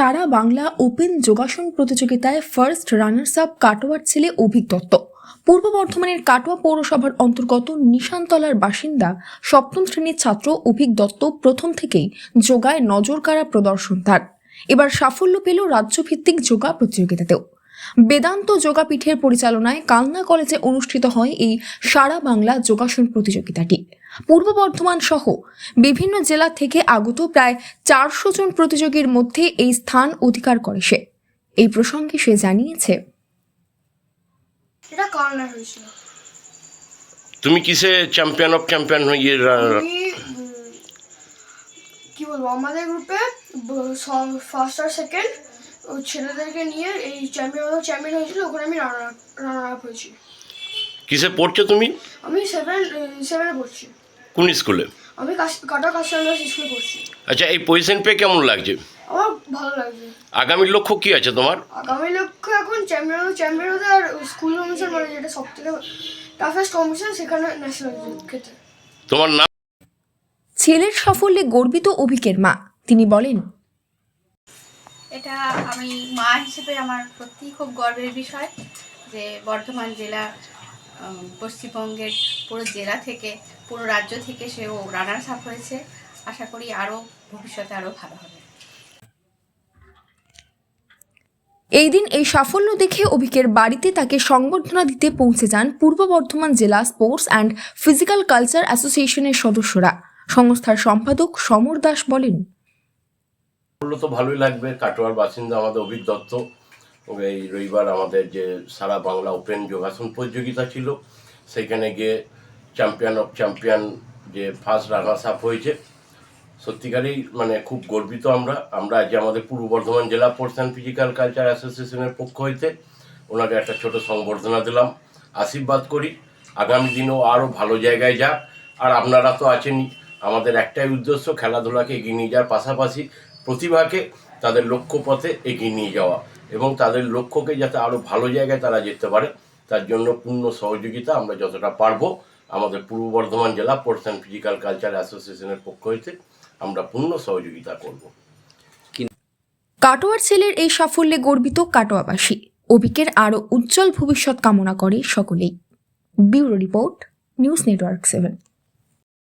সারা Bangla open যোগাসন প্রতিযোগিতায় first runners up কাটোয়ার ছেলে অভিক দত্ত। পূর্ব বর্ধমানের কাটোয়া পৌরসভার অন্তর্গত নিশানতলার বাসিন্দা সপ্তম শ্রেণির ছাত্র অভিক দত্ত প্রথম থেকেই যোগায় নজর কাড়া প্রদর্শন তার। এবার সাফল্য পেল রাজ্যভিত্তিক যোগা প্রতিযোগিতাতেও। বেদান্ত যোগাপীঠের পরিচালনায় কালনা কলেজে অনুষ্ঠিত হয় এই সারা বাংলা যোগাসন প্রতিযোগিতাটি। পূর্ব বর্ধমান সহ বিভিন্ন জেলা থেকে আগত প্রায় চারশো জন প্রতিযোগীর মধ্যে এই স্থান অধিকার করে সে। এই প্রসঙ্গে সে জানিয়েছে এটা কান্না হয়েছিল। তুমি কিসে চ্যাম্পিয়ন অফ চ্যাম্পিয়ন হয়ে কি বলব আমাদের গ্রুপে ফার্স্ট আর সেকেন্ড ছেলেদেরকে নিয়ে এই চ্যাম্পিয়ন চ্যাম্পিয়ন হয়েছিল ওখানে আমি রানার রানার আপ হয়েছি। কিসে পড়ছো তুমি? আমি সেভেন সেভেনে পড়ছি। কোন স্কুলে? আমি কাটা কাস্টমার স্কুলে পড়ছি। আচ্ছা এই পজিশন পেয়ে কেমন লাগছে? আমার ভালো লাগছে। আগামী লক্ষ্য কি আছে তোমার? আগামী লক্ষ্য এখন চ্যাম্পিয়ন চ্যাম্পিয়ন হতে আর স্কুল কম্পিটিশন মানে যেটা সব থেকে টাফেস্ট কম্পিটিশন সেখানে ন্যাশনাল খেতে তোমার নাম? ছেলের সাফল্যে গর্বিত অভিকের মা। তিনি বলেন এটা আমি মা হিসেবে আমার সত্যিই খুব গর্বের বিষয় যে বর্ধমান জেলা পশ্চিমবঙ্গের পুরো জেলা থেকে, পুরো রাজ্য থেকে সেও রানার্স আপ হয়েছে। আশা করি আরও ভবিষ্যতে আরও ভালো হবে। এই দিন এই সাফল্য দেখে অভিকের বাড়িতে তাকে সংবর্ধনা দিতে পৌঁছে যান পূর্ব বর্ধমান জেলা স্পোর্টস অ্যান্ড ফিজিক্যাল কালচার অ্যাসোসিয়েশনের সদস্যরা। সংস্থার সম্পাদক সমর দাস বলেন বলল তো ভালোই লাগবে। কাটোয়ার বাসিন্দা আমাদের অভিক দত্ত। এই রবিবার আমাদের যে সারা বাংলা ওপেন যোগাসন প্রতিযোগিতা ছিল, সেখানে গিয়ে চ্যাম্পিয়ন অফ চ্যাম্পিয়ন যে ফার্স্ট রানার্স আপ হয়েছে। সত্যিকারেই মানে খুব গর্বিত আমরা। আমরা আজ আমাদের পূর্ব বর্ধমান জেলা অ্যান্ড ফিজিক্যাল কালচার অ্যাসোসিয়েশনের পক্ষ হইতে ওনাকে একটা ছোট সংবর্ধনা দিলাম। আশীর্বাদ করি। আগামী দিনেও আরও ভালো জায়গায় যাক। আর আপনারা তো আছেনই। আমাদের একটাই উদ্দেশ্য, খেলাধুলাকে এগিয়ে নিয়ে যাওয়ার পাশাপাশি প্রতিভাকে তাদের লক্ষ্য পথে এগিয়ে নিয়ে যাওয়া এবং তাদের লক্ষ্যকে যাতে আরও ভালো জায়গায় তারা যেতে পারে, তার জন্য পূর্ণ সহযোগিতা আমরা যতটা পারব। আমাদের পূর্ব বর্ধমান জেলা স্পোর্টস অ্যান্ড ফিজিক্যাল কালচার অ্যাসোসিয়েশনের পক্ষ হইতে আমরা পূর্ণ সহযোগিতা করব। কাটোয়ার ছেলের এই সাফল্যে গর্বিত কাটোয়াবাসী। অভিকের আরও উজ্জ্বল ভবিষ্যৎ কামনা করে সকলেই। Bureau report, news network seven.